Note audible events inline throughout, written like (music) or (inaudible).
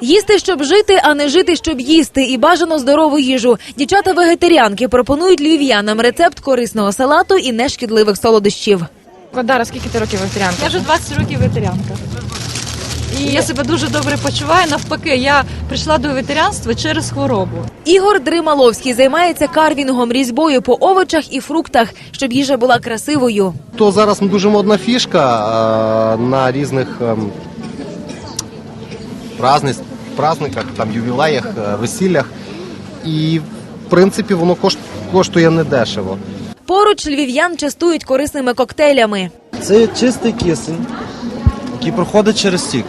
Їсти, щоб жити, а не жити, щоб їсти, і бажано здорову їжу. Дівчата вегетаріанки пропонують львів'янам рецепт корисного салату і нешкідливих солодощів. Дара, скільки ти років вегетаріанка? Я вже 20 років ветерянка. І я себе дуже добре почуваю. Навпаки, я прийшла до вегетаріанства через хворобу. Ігор Дрималовський займається карвінгом різьбою по овочах і фруктах, щоб їжа була красивою. То зараз дуже модна фішка на різних ем, праздниках, там, ювілеях, е, весіллях. І в принципі воно кош- коштує недешево. Поруч львів'ян частують корисними коктейлями. Це чистий кисень, який проходить через сік.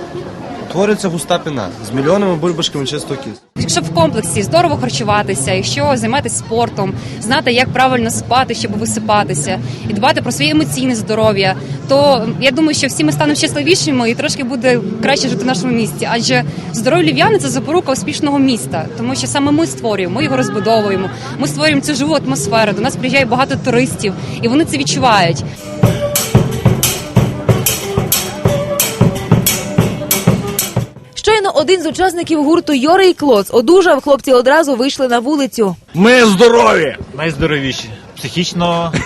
Твориться густа піна з мільйонами бульбашками чистого кисню. Якщо в комплексі здорово харчуватися, якщо займатися спортом, знати, як правильно спати, щоб висипатися, і дбати про своє емоційне здоров'я, то я думаю, що всі ми станемо щасливішими і трошки буде краще жити в нашому місті. Адже здорові львів'яни – це запорука успішного міста, тому що саме ми створюємо, ми його розбудовуємо, ми створюємо цю живу атмосферу. До нас приїжджає багато туристів, і вони це відчувають. Один з учасників гурту Йори і Клоц одужав, хлопці одразу вийшли на вулицю. Ми здорові! Найздоровіші. Психічно, (laughs)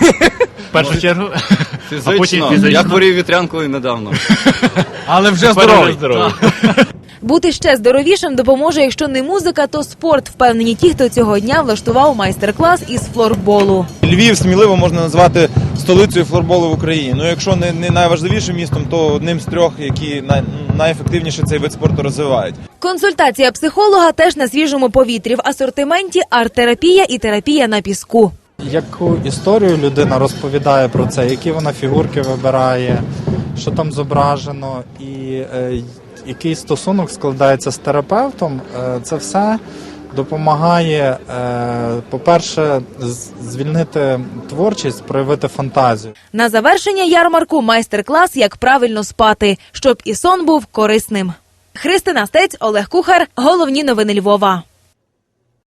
в першу чергу, а потім Фізично. фізично. Я хворів вітрянкою недавно. (laughs) Але вже здоровий. здоровий. (laughs) Бути ще здоровішим допоможе, якщо не музика, то спорт. Впевнені ті, хто цього дня влаштував майстер-клас із флорболу. Львів сміливо можна назвати столицею флорболу в Україні. Ну, якщо не, не найважливішим містом, то одним з трьох, які най, найефективніше цей вид спорту розвивають. Консультація психолога теж на свіжому повітрі. В асортименті арт-терапія і терапія на піску. Яку історію людина розповідає про це, які вона фігурки вибирає, що там зображено, і е, який стосунок складається з терапевтом, е, це все допомагає, е, по-перше, звільнити творчість, проявити фантазію. На завершення ярмарку майстер-клас, як правильно спати, щоб і сон був корисним. Христина Стець, Олег Кухар. Головні новини Львова.